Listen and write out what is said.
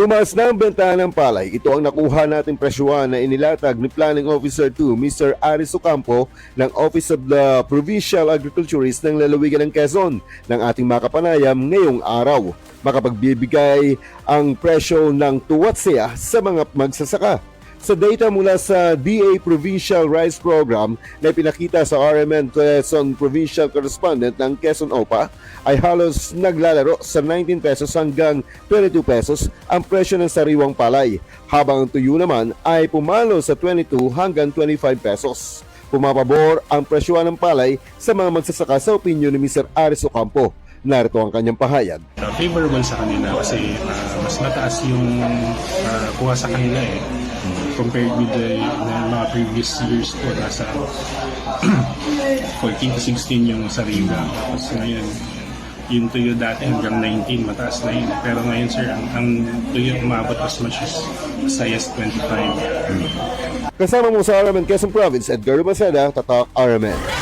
Tumaas na ang bentahan ng palay. Ito ang nakuha nating presyuhan na inilatag ni Planning Officer 2 Mr. Aris Ocampo ng Office of the Provincial Agriculturist ng Lalawigan ng Quezon ng ating makapanayam ngayong araw. Makapagbibigay ang presyo ng tuwatsya sa mga magsasaka. Sa data mula sa DA Provincial Rice Program na pinakita sa RMN Quezon Provincial Correspondent ng Quezon OPA ay halos naglalaro sa 19 pesos hanggang 22 pesos ang presyo ng sariwang palay habang ang tuyo naman ay pumalo sa 22 hanggang 25 pesos. Pumapabor ang presyo ng palay sa mga magsasaka sa opinyon ni Mr. Aris Ocampo. Narito ang kanyang pahayag. Uh, favorable sa kanila kasi uh, mas mataas yung uh, kuha sa kanila eh compared with the, the mga previous years po nasa 14 to 16 yung sariwa tapos ngayon yung tuyo dati hanggang 19 mataas na yun. Pero ngayon sir ang, ang tuyo umabot as much as as high as 25 Kasama mo sa RMN Quezon Province, Edgar Maceda, Tatak RMN.